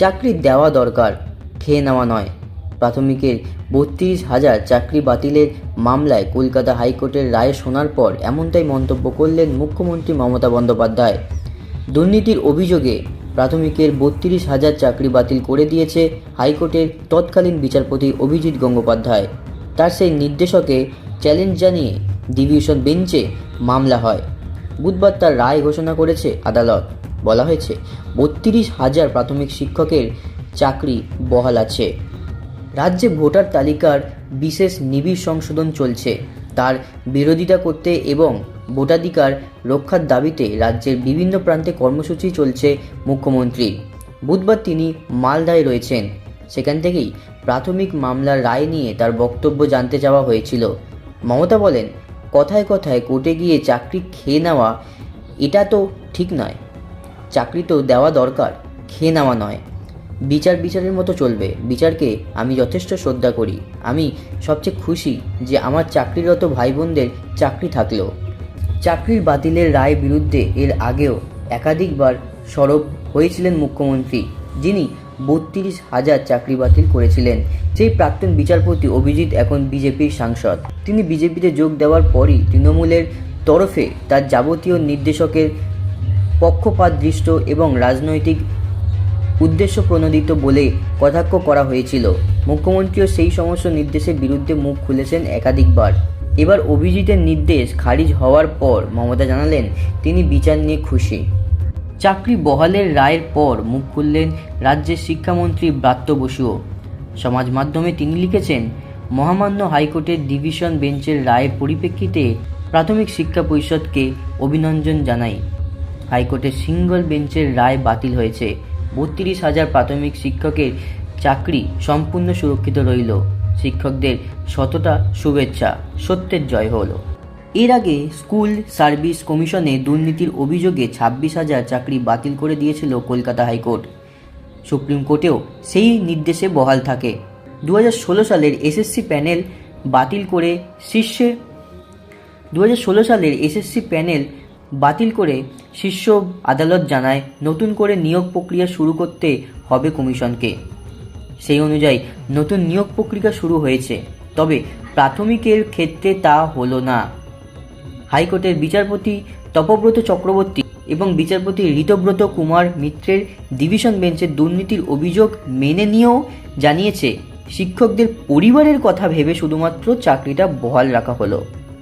চাকরি দেওয়া দরকার, খেয়ে নেওয়া নয়। প্রাথমিকের বত্রিশ হাজার চাকরি বাতিলের মামলায় কলকাতা হাইকোর্টের রায় শোনার পর এমনটাই মন্তব্য করলেন মুখ্যমন্ত্রী মমতা বন্দ্যোপাধ্যায়। দুর্নীতির অভিযোগে প্রাথমিকের বত্রিশ হাজার চাকরি বাতিল করে দিয়েছে হাইকোর্টের তৎকালীন বিচারপতি অভিজিৎ গঙ্গোপাধ্যায়। তার সেই নির্দেশকে চ্যালেঞ্জ জানিয়ে ডিভিশন বেঞ্চে মামলা হয়। বুধবার তার রায় ঘোষণা করেছে আদালত। বলা হয়েছে, বত্রিশ হাজার প্রাথমিক শিক্ষকের চাকরি বহাল আছে। রাজ্যে ভোটার তালিকার বিশেষ নিবিড় সংশোধন চলছে। তার বিরোধিতা করতে এবং ভোটাধিকার রক্ষার দাবিতে রাজ্যের বিভিন্ন প্রান্তে কর্মসূচি চলছে মুখ্যমন্ত্রীর বুধবার তিনি মালদায় রয়েছেন। সেখান থেকেই প্রাথমিক মামলার রায় নিয়ে তার বক্তব্য জানতে চাওয়া হয়েছিল। মমতা বলেন, কথায় কথায় কোর্টে গিয়ে চাকরি খেয়ে নেওয়া, এটা তো ঠিক নয়। চাকরি তো দেওয়া দরকার, খেয়ে নেওয়া নয়। বিচার বিচারের মতো চলবে। বিচারকে আমি যথেষ্ট শ্রদ্ধা করি। আমি সবচেয়ে খুশি যে আমার চাকরিরত ভাই বোনদের চাকরি থাকলেও চাকরির বাতিলের রায় বিরুদ্ধে এর আগেও একাধিকবার সরব হয়েছিলেন মুখ্যমন্ত্রী, যিনি বত্রিশ হাজার চাকরি বাতিল করেছিলেন। সেই প্রাক্তন বিচারপতি অভিজিৎ এখন বিজেপির সাংসদ। তিনি বিজেপিতে যোগ দেওয়ার পরই তৃণমূলের তরফে তার যাবতীয় নির্দেশকের পক্ষপাতদৃষ্ট এবং রাজনৈতিক উদ্দেশ্য প্রণোদিত বলে কটাক্ষ করা হয়েছিল। মুখ্যমন্ত্রীও সেই সমস্ত নির্দেশের বিরুদ্ধে মুখ খুলেছেন একাধিকবার। এবার অভিজিতের নির্দেশ খারিজ হওয়ার পর মমতা জানালেন, তিনি বিচার নিয়ে খুশি। চাকরি বহালের রায়ের পর মুখ খুললেন রাজ্যের শিক্ষামন্ত্রী ব্রাত্য বসুও। সমাজ মাধ্যমে তিনি লিখেছেন, মহামান্য হাইকোর্টের ডিভিশন বেঞ্চের রায়ের পরিপ্রেক্ষিতে প্রাথমিক শিক্ষা পরিষদকে অভিনন্দন জানাই। হাইকোর্টের সিঙ্গল বেঞ্চের রায় বাতিল হয়েছে। বত্রিশ হাজার প্রাথমিক শিক্ষকের চাকরি সম্পূর্ণ সুরক্ষিত রইল। শিক্ষকদের সততা শুভেচ্ছা। সত্যের জয় হলো। এর আগে স্কুল সার্ভিস কমিশনে দুর্নীতির অভিযোগে ছাব্বিশ হাজার চাকরি বাতিল করে দিয়েছিল কলকাতা হাইকোর্ট। সুপ্রিম কোর্টেও সেই নির্দেশে বহাল থাকে। দু হাজার ষোলো সালের এসএসসি প্যানেল বাতিল করে শীর্ষে দু হাজার ষোলো সালের এসএসসি প্যানেল বাতিল করে শীর্ষ আদালত জানায়, নতুন করে নিয়োগ প্রক্রিয়া শুরু করতে হবে কমিশনকে। সেই অনুযায়ী নতুন নিয়োগ প্রক্রিয়া শুরু হয়েছে, তবে প্রাথমিকের ক্ষেত্রে তা হলো না। হাইকোর্টের বিচারপতি তপব্রত চক্রবর্তী এবং বিচারপতি ঋতব্রত কুমার মিত্রের ডিভিশন বেঞ্চের দুর্নীতির অভিযোগ মেনে নিয়েও জানিয়েছে, শিক্ষকদের পরিবারের কথা ভেবে শুধুমাত্র চাকরিটা বহাল রাখা হলো।